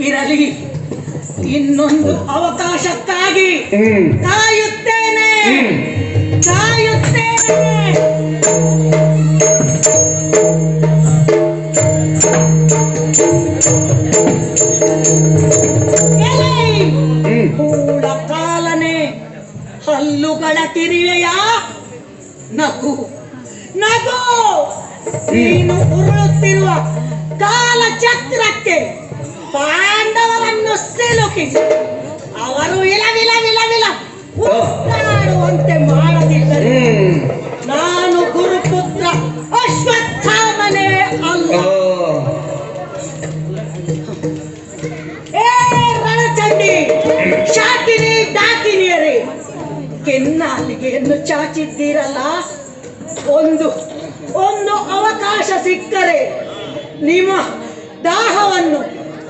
ಇರಲಿ. ಇನ್ನೊಂದು ಅವಕಾಶಕ್ಕಾಗಿ ಕಾಯುತ್ತೇನೆ. ಕಾಯುತ್ತೇನೆ! ಕೂಳ ಕಾಲನೆ ಹಲ್ಲುಗಳ ಕಿರಿಯ ನಗು. ನಗು. ನೀನು ಉರುಳುತ್ತಿರುವ ಕಾಲ ಚಕ್ರಕ್ಕೆ ಪಾಂಡವರನ್ನು ಸಿಲುಕಿಸಿ ಅವರು ಇಲವಿಲವಿಲವಿಲ ವಿಲ ವಿಲ ವಿಲ ಉದ್ದಾಡುವಂತೆ ಮಾಡದಿದ್ದರೆ ನಾನು ಗುರುಪುತ್ರ ಅಶ್ವತ್ಥಾಮನೇ ಅಲ್ಲ. ಏ ರಣಚಂಡಿ ಶಾಕಿನಿ ಡಾಕಿನಿಯರೇ ಕೆನ್ನಾಲಿಗೆಯನ್ನು ಚಾಚಿದ್ದೀರಲ್ಲ? ಒಂದು ಒಂದು ಅವಕಾಶ ಸಿಕ್ಕರೆ ನಿಮ್ಮ ದಾಹವನ್ನು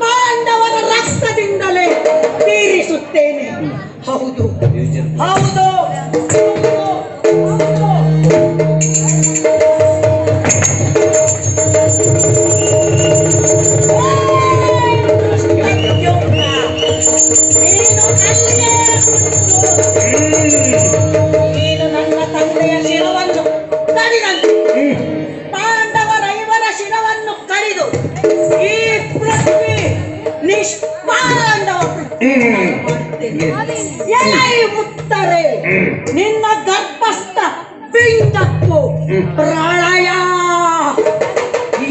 ಪಾಂಡವರ ರಕ್ತದಿಂದಲೇ ತೀರಿಸುತ್ತೇನೆ ಹೌದು ಹೌದು. ನೀನು ನನ್ನ ತಂದೆಯ ಶಿರವನ್ನು ಕಡಿದಂತೆ ಈ ಪೃಥ್ವಿ ನಿಷ್ಪಾಂಡವ ಎಲೈ ಮುತ್ತರೆ ನಿನ್ನ ಗರ್ಭಸ್ಥ ಪಿಂಡಕ್ಕೂ ಪ್ರಳಯ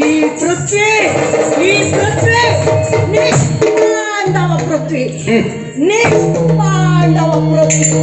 ಈ ಪೃಥ್ವಿ ಈ ಪೃಥ್ವಿ ನಿಷ್ಪಾಂಡವ ಪೃಥ್ವಿ ನಿಷ್ಪಾಂಡವ ಪೃಥ್ವಿ.